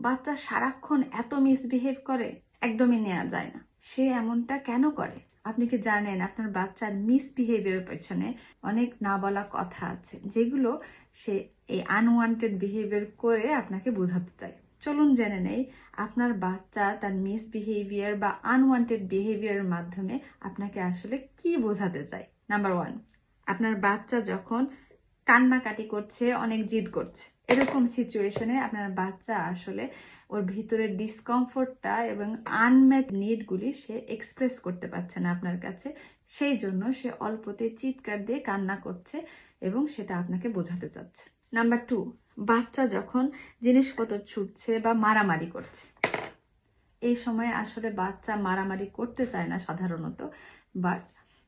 বাচ্চা সারাক্ষণ এত মিসবিহেভ করে, একদমই নেওয়া যায় না। সে এমনটা কেন করে? আপনি কি জানেন, আপনার বাচ্চার মিসবিহেভিয়ারের পেছনে অনেক না বলা কথা আছে, যেগুলো সে এই আনওয়ান্টেড বিহেভিয়ার করে আপনাকে বোঝাতে চায়। চলুন জেনে নেই, আপনার বাচ্চা তার মিসবিহেভিয়ার বা আনওয়ান্টেড বিহেভিয়ারের মাধ্যমে আপনাকে আসলে কি বোঝাতে চায়? নাম্বার ওয়ান আপনার বাচ্চা যখন কান্নাকাটি করছে, অনেক জিদ করছে। এরকম সিচুয়েশনে আপনার বাচ্চা আসলে ওর ভিতরের ডিসকমফোর্টটা এবং আনমেট নিডগুলি সে এক্সপ্রেস করতে পারছে না আপনার কাছে। সেই জন্য সে অল্পতে চিৎকার দিয়ে কান্না করছে এবং সেটা আপনাকে বোঝাতে চাচ্ছে। নাম্বার টু বাচ্চা যখন জিনিসপত্র ছুটছে বা মারামারি করছে। এই সময় আসলে বাচ্চা মারামারি করতে চায় না সাধারণত বাট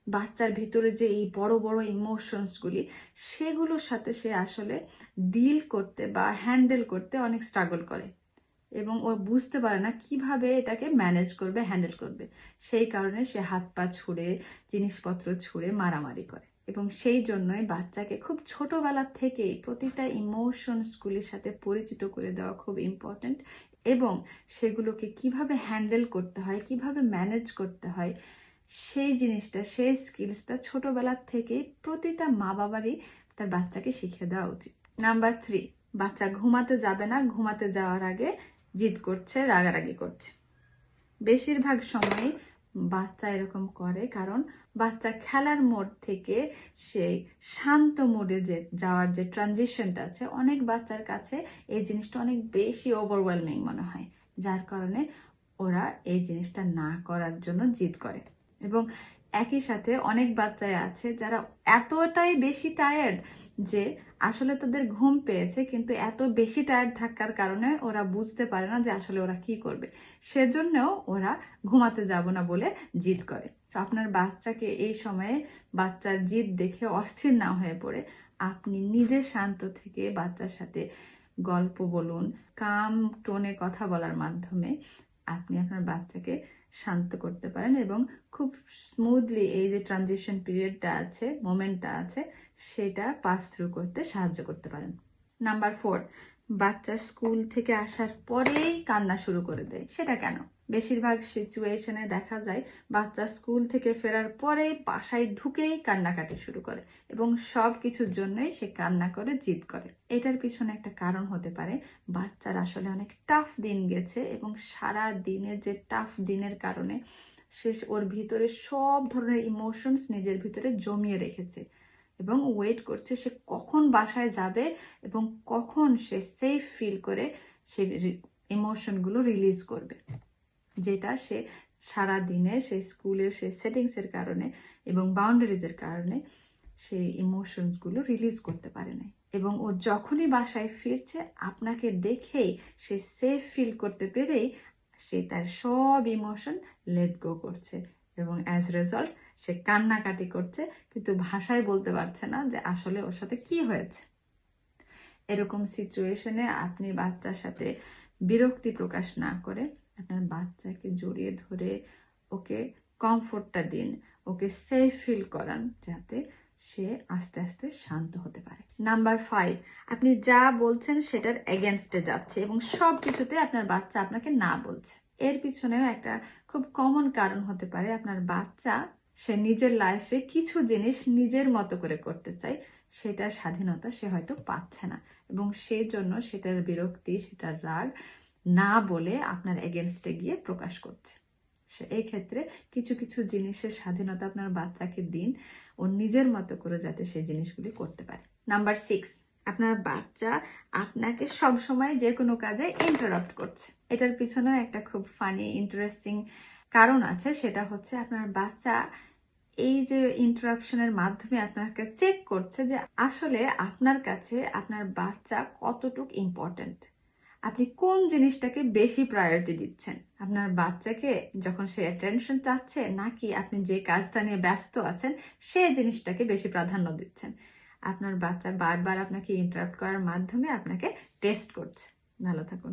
বাচ্চার ভিতরে যে এই বড় বড় ইমোশনসগুলি সেগুলোর সাথে সে আসলে ডিল করতে বা হ্যান্ডেল করতে অনেক স্ট্রাগল করে। এবং ও বুঝতে পারে না কীভাবে এটাকে ম্যানেজ করবে হ্যান্ডেল করবে। সেই কারণে সে হাত পা ছুঁড়ে, জিনিসপত্র ছুঁড়ে মারামারি করে। এবং সেই জন্যই বাচ্চাকে খুব ছোটবেলা থেকেই প্রতিটা ইমোশনসগুলির সাথে পরিচিত করে দেওয়া খুব ইম্পর্ট্যান্ট এবং সেগুলোকে কীভাবে হ্যান্ডেল করতে হয়, কীভাবে ম্যানেজ করতে হয় সেই জিনিসটা, সেই স্কিলসটা ছোটবেলার থেকেই প্রতিটা মা বাবারই তার বাচ্চাকে শিখিয়ে দেওয়া উচিত। নাম্বার থ্রি বাচ্চা ঘুমাতে যাবে না, ঘুমাতে যাওয়ার আগে জিদ করছে, রাগারাগি করছে। বেশিরভাগ সময় বাচ্চা এরকম করে কারণ বাচ্চা খেলার মোড থেকে সেই শান্ত মোডে যে যাওয়ার যে ট্রানজিশনটা আছে, অনেক বাচ্চার কাছে এই জিনিসটা অনেক বেশি ওভারওয়েলমিং মনে হয়। যার কারণে ওরা এই জিনিসটা না করার জন্য জিদ করে। এবং একই সাথে অনেক বাচ্চাই আছে যারা এতটাই বেশি টায়ার্ড যে আসলে তাদের ঘুম পেয়েছে, কিন্তু এত বেশি টায়ার্ড থাকার কারণে ওরা বুঝতে পারে না যে আসলে ওরা কি করবে। সেজন্যও ওরা ঘুমাতে যাব না বলে জিদ করে। তো আপনার বাচ্চাকে এই সময়ে বাচ্চার জিদ দেখে অস্থির না হয়ে পড়ে। আপনি নিজে শান্ত থেকে বাচ্চার সাথে গল্প বলুন কাম টোনে কথা বলার মাধ্যমে। আপনি আপনার বাচ্চাকে শান্ত করতে পারেন এবং খুব স্মুথলি এই যে ট্রানজিশন পিরিয়ডটা আছে মোমেন্টটা আছে, সেটা পাস থ্রু করতে সাহায্য করতে পারেন। নাম্বার ফোর বাচ্চা স্কুল থেকে আসার পরেই কান্না শুরু করে দেয়। সেটা কেন? বেশিরভাগ সিচুয়েশনে দেখা যায়, বাচ্চা স্কুল থেকে ফেরার পরেই বাসায় ঢুকেই কান্নাকাটি শুরু করে এবং সব কিছুর জন্যই সে কান্না করে, জিদ করে। এটার পিছনে একটা কারণ হতে পারে, বাচ্চার আসলে অনেক টাফ দিন গেছে এবং সারা দিনের যে টাফ দিনের কারণে সে ওর ভিতরে সব ধরনের ইমোশনস নিজের ভিতরে জমিয়ে রেখেছে। এবং ওয়েট করছে সে কখন বাসায় যাবে এবং কখন সে সেফ ফিল করে সে ইমোশনগুলো রিলিজ করবে। যেটা সে সারা দিনে সেই স্কুলের সে সেটিংসের কারণে এবং বাউন্ডারিজের কারণে সেই ইমোশনসগুলো রিলিজ করতে পারে নাই। এবং ও যখনই বাসায় ফিরছে, আপনাকে দেখেই সে সেফ ফিল করতে পেরেই সে তার সব ইমোশন লেট গো করছে এবং অ্যাজ রেজাল্ট সে কান্নাকাটি করছে, কিন্তু ভাষায় বলতে পারছে না যে আসলে ওর সাথে কি হয়েছে। এরকম সিচুয়েশনে আপনি বাচ্চার সাথে বিরক্তি প্রকাশ না করে আপনার বাচ্চাকে জড়িয়ে ধরে ওকে কমফোর্টটা দিন, ওকে সেফ ফিল করান যাতে সে আস্তে আস্তে শান্ত হতে পারে। নাম্বার ফাইভ আপনি যা বলছেন সেটার এগেনস্টে যাচ্ছে এবং সব কিছুতে আপনার বাচ্চা আপনাকে না বলছে। এর পিছনেও একটা খুব কমন কারণ হতে পারে আপনার বাচ্চা সে নিজের লাইফে কিছু জিনিস নিজের মতো করে করতে চায়, সেটার স্বাধীনতা সে হয়তো পাচ্ছে না। এবং সেই জন্য সেটার বিরক্তি, সেটার রাগ না বলে আপনার এগেনস্টে গিয়ে প্রকাশ করছে। এই ক্ষেত্রে কিছু কিছু জিনিসের স্বাধীনতা আপনার বাচ্চাকে দিন, ও নিজের মতো করে যাতে সেই জিনিসগুলি করতে পারে। নাম্বার সিক্স আপনার বাচ্চা আপনাকে সব সময় যে কোনো কাজে ইন্টারাপ্ট করছে। এটার পিছনেও একটা খুব ফানি ইন্টারেস্টিং কারণ আছে। সেটা হচ্ছে আপনার বাচ্চা এই যে ইন্টারাপশনের মাধ্যমে আপনাকে চেক করছে যে আসলে আপনার কাছে আপনার বাচ্চা কতটুক ইম্পর্ট্যান্ট আপনি কোন জিনিসটাকে বেশি প্রায়োরিটি দিচ্ছেন? আপনার বাচ্চাকে যখন সে অ্যাটেনশন চাচ্ছে নাকি আপনি যে কাজটা নিয়ে ব্যস্ত আছেন, সে জিনিসটাকে বেশি প্রাধান্য দিচ্ছেন? আপনার বাচ্চা বারবার আপনাকে ইন্টারাপ্ট করার মাধ্যমে আপনাকে টেস্ট করছে। ভালো থাকুন।